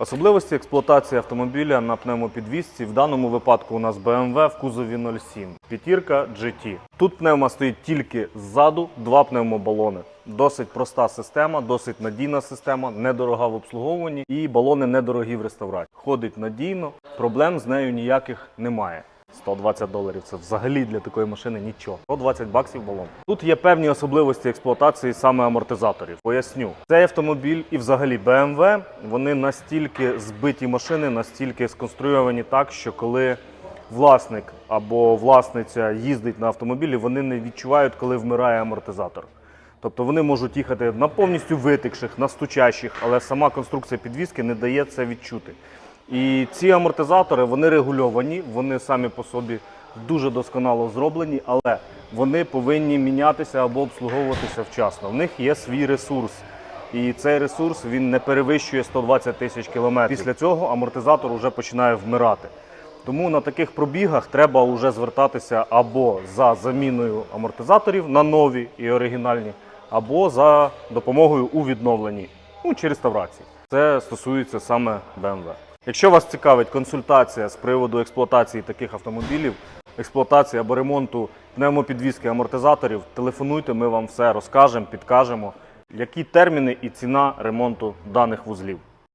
Особливості експлуатації автомобіля на пневмопідвісці в даному випадку у нас BMW в кузові 07. П'ятірка GT. Тут пневма стоїть тільки ззаду, два пневмобалони. Досить проста система, досить надійна система, недорога в обслуговуванні і балони недорогі в реставрації. Ходить надійно, проблем з нею ніяких немає. 120 доларів це взагалі для такої машини нічого. 120 баксів балон. Тут є певні особливості експлуатації саме амортизаторів. Поясню, цей автомобіль і взагалі BMW, вони настільки збиті машини, настільки сконструйовані так, що коли власник або власниця їздить на автомобілі, вони не відчувають, коли вмирає амортизатор. Тобто вони можуть їхати на повністю витекших, на стучащих, але сама конструкція підвіски не дає це відчути. І ці амортизатори вони регульовані, вони самі по собі дуже досконало зроблені, але вони повинні мінятися або обслуговуватися вчасно. В них є свій ресурс. І цей ресурс він не перевищує 120 тисяч кілометрів. Після цього амортизатор вже починає вмирати. Тому на таких пробігах треба вже звертатися або за заміною амортизаторів на нові і оригінальні, або за допомогою у відновленні ну, чи реставрації. Це стосується саме BMW. Якщо вас цікавить консультація з приводу експлуатації таких автомобілів, експлуатації або ремонту пневмопідвізки амортизаторів, телефонуйте, ми вам все розкажемо, підкажемо, які терміни і ціна ремонту даних вузлів.